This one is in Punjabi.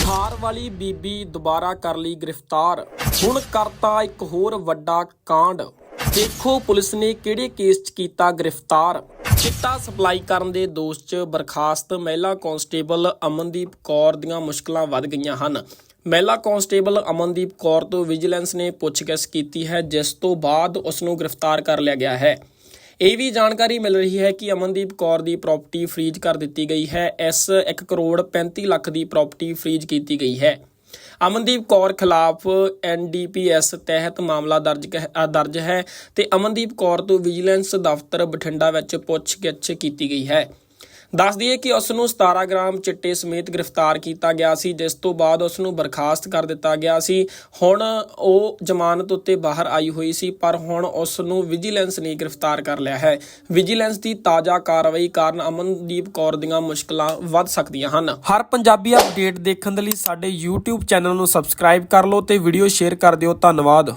ਥਾਰ ਵਾਲੀ ਬੀਬੀ ਦੁਬਾਰਾ ਕਰ ਲਈ ਗ੍ਰਿਫਤਾਰ। ਹੁਣ ਕਰਤਾ ਇੱਕ ਹੋਰ ਵੱਡਾ ਕਾਂਡ। ਦੇਖੋ ਪੁਲਿਸ ਨੇ ਕਿਹੜੇ ਕੇਸ 'ਚ ਕੀਤਾ ਗ੍ਰਿਫਤਾਰ। ਚਿੱਟਾ ਸਪਲਾਈ ਕਰਨ ਦੇ ਦੋਸ਼ 'ਚ ਬਰਖਾਸਤ ਮਹਿਲਾ ਕਾਂਸਟੇਬਲ ਅਮਨਦੀਪ ਕੌਰ ਦੀਆਂ ਮੁਸ਼ਕਲਾਂ ਵੱਧ ਗਈਆਂ ਹਨ। ਮਹਿਲਾ ਕਾਂਸਟੇਬਲ ਅਮਨਦੀਪ ਕੌਰ ਤੋਂ ਵਿਜੀਲੈਂਸ ਨੇ ਪੁੱਛਗਿੱਛ ਕੀਤੀ ਹੈ, ਜਿਸ ਤੋਂ ਬਾਅਦ ਉਸ ਨੂੰ ਗ੍ਰਿਫਤਾਰ ਕਰ ਲਿਆ ਗਿਆ ਹੈ। ਇਹ ਵੀ ਜਾਣਕਾਰੀ ਮਿਲ ਰਹੀ ਹੈ ਕਿ ਅਮਨਦੀਪ ਕੌਰ ਦੀ ਪ੍ਰਾਪਰਟੀ ਫ੍ਰੀਜ਼ ਕਰ ਦਿੱਤੀ ਗਈ ਹੈ। ਇਸ 1 ਕਰੋੜ 35 ਲੱਖ ਦੀ ਪ੍ਰਾਪਰਟੀ ਫ੍ਰੀਜ਼ ਕੀਤੀ ਗਈ ਹੈ। ਅਮਨਦੀਪ ਕੌਰ ਖਿਲਾਫ ਐਨਡੀਪੀਐਸ ਤਹਿਤ ਮਾਮਲਾ ਦਰਜ ਕ- ਦਰਜ ਹੈ ਤੇ ਅਮਨਦੀਪ ਕੌਰ ਤੋਂ ਵਿਜੀਲੈਂਸ ਦਫ਼ਤਰ ਬਠਿੰਡਾ ਵਿੱਚ ਪੁੱਛਗਿੱਛ ਕੀਤੀ ਗਈ ਹੈ। ਦੱਸ ਦਈਏ ਕਿ ਉਸ ਨੂੰ 17 ਗ੍ਰਾਮ ਚਿੱਟੇ ਸਮੇਤ ਗ੍ਰਿਫਤਾਰ ਕੀਤਾ ਗਿਆ ਸੀ, ਜਿਸ ਤੋਂ ਬਾਅਦ ਉਸ ਨੂੰ ਬਰਖਾਸਤ ਕਰ ਦਿੱਤਾ ਗਿਆ ਸੀ। ਹੁਣ ਉਹ ਜ਼ਮਾਨਤ ਉੱਤੇ ਬਾਹਰ ਆਈ ਹੋਈ ਸੀ, ਪਰ ਹੁਣ ਉਸ ਨੂੰ ਵਿਜੀਲੈਂਸ ਨੇ ਗ੍ਰਿਫਤਾਰ ਕਰ ਲਿਆ ਹੈ। ਵਿਜੀਲੈਂਸ ਦੀ ਤਾਜ਼ਾ ਕਾਰਵਾਈ ਕਾਰਨ ਅਮਨਦੀਪ ਕੌਰ ਦੀਆਂ ਮੁਸ਼ਕਲਾਂ ਵੱਧ ਸਕਦੀਆਂ ਹਨ। ਹਰ ਪੰਜਾਬੀ ਅਪਡੇਟ ਦੇਖਣ ਦੇ ਲਈ ਸਾਡੇ YouTube ਚੈਨਲ ਨੂੰ ਸਬਸਕ੍ਰਾਈਬ ਕਰ ਲਓ ਤੇ ਵੀਡੀਓ ਸ਼ੇਅਰ ਕਰ ਦਿਓ। ਧੰਨਵਾਦ।